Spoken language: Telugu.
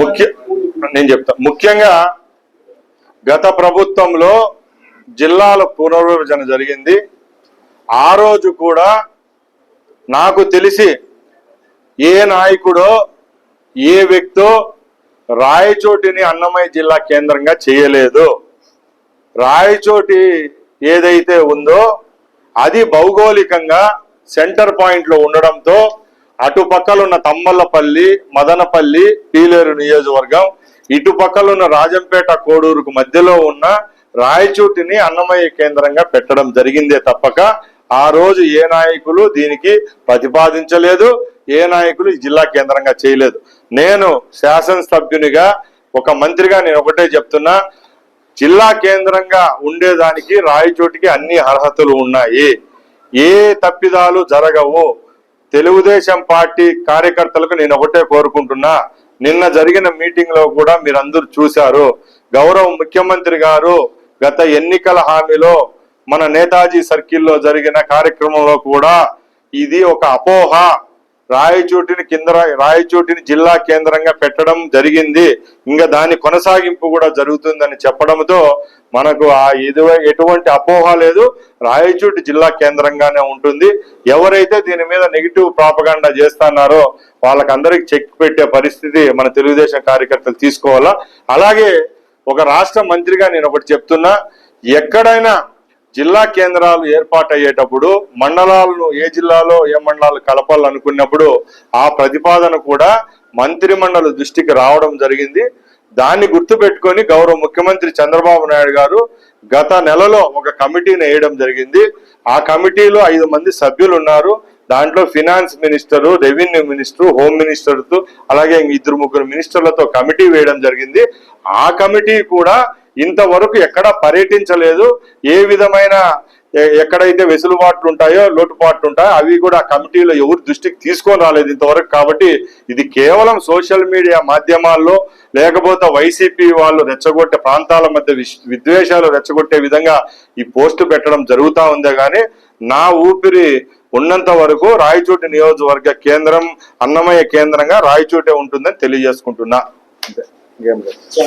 ముఖ్య నేను చెప్తా. ముఖ్యంగా గత ప్రభుత్వంలో జిల్లాల పునర్విభజన జరిగింది. ఆ రోజు కూడా నాకు తెలిసి ఏ నాయకుడో ఏ వ్యక్తో రాయచోటిని అన్నమయ్య జిల్లా కేంద్రంగా చేయలేదు. రాయచోటి ఏదైతే ఉందో అది భౌగోళికంగా సెంటర్ పాయింట్లో ఉండడంతో అటు పక్కలున్న తమ్మల్లపల్లి మదనపల్లి పీలేరు నియోజకవర్గం ఇటు పక్కలున్న రాజంపేట కోడూరుకు మధ్యలో ఉన్న రాయచోటిని అన్నమయ్య కేంద్రంగా పెట్టడం జరిగిందే తప్పక. ఆ రోజు ఏ నాయకులు దీనికి ప్రతిపాదించలేదు ఏ నాయకులు ఈ జిల్లా కేంద్రంగా చేయలేదు. నేను శాసనసభ్యునిగా ఒక మంత్రిగా నేను ఒకటే చెప్తున్నా జిల్లా కేంద్రంగా ఉండేదానికి రాయచోటికి అన్ని అర్హతలు ఉన్నాయి. ఏ తప్పిదాలు జరగవు. తెలుగుదేశం పార్టీ కార్యకర్తలకు నేను ఒకటే కోరుకుంటున్నా. నిన్న జరిగిన మీటింగ్లో కూడా మీరందరూ చూశారు. గౌరవ ముఖ్యమంత్రి గారు గత ఎన్నికల హామీలో మన నేతాజీ సర్కిల్లో జరిగిన కార్యక్రమంలో కూడా ఇది ఒక అపోహ. రాయచోటిని కింద రాయచోటిని జిల్లా కేంద్రంగా పెట్టడం జరిగింది. ఇంకా దాని కొనసాగింపు కూడా జరుగుతుందని చెప్పడంతో మనకు ఆ ఇది ఎటువంటి అపోహ లేదు. రాయచోటి జిల్లా కేంద్రంగానే ఉంటుంది. ఎవరైతే దీని మీద నెగిటివ్ ప్రాపగాండా చేస్తున్నారో వాళ్ళకందరికి చెక్ పెట్టే పరిస్థితి మన తెలుగుదేశం కార్యకర్తలు తీసుకోవాలా. అలాగే ఒక రాష్ట్ర మంత్రిగా నేను ఒకటి చెప్తున్నా. ఎక్కడైనా జిల్లా కేంద్రాలు ఏర్పాటయ్యేటప్పుడు మండలాలను ఏ జిల్లాలో ఏ మండలాలు కలపాలనుకున్నప్పుడు ఆ ప్రతిపాదన కూడా మంత్రి దృష్టికి రావడం జరిగింది. దాన్ని గుర్తుపెట్టుకొని గౌరవ ముఖ్యమంత్రి చంద్రబాబు నాయుడు గారు గత నెలలో ఒక కమిటీని వేయడం జరిగింది. ఆ కమిటీలో ఐదు మంది సభ్యులు ఉన్నారు దాంట్లో finance minister revenue minister home మినిస్టర్తో అలాగే ఇద్దరు ముగ్గురు మినిస్టర్లతో కమిటీ వేయడం జరిగింది. ఆ కమిటీ కూడా ఇంతవరకు ఎక్కడా పర్యటించలేదు. ఏ విధమైన ఎక్కడైతే వెసులుబాట్లు ఉంటాయో లోటుపాట్లు ఉంటాయో అవి కూడా ఆ కమిటీలో ఎవరు దృష్టికి తీసుకొని రాలేదు ఇంతవరకు కాబట్టి ఇది కేవలం సోషల్ మీడియా మాధ్యమాల్లో లేకపోతే వైసీపీ వాళ్ళు రెచ్చగొట్టే ప్రాంతాల మధ్య విష్- విద్వేషాలు రెచ్చగొట్టే విధంగా ఈ పోస్టు పెట్టడం జరుగుతా ఉందే గానీ నా ఊపిరి ఉన్నంత వరకు రాయచోటి నియోజకవర్గ కేంద్రం అన్నమయ్య కేంద్రంగా రాయచోటే ఉంటుందని తెలియజేసుకుంటున్నా. అంతే. ఇంకేం లేదు. You.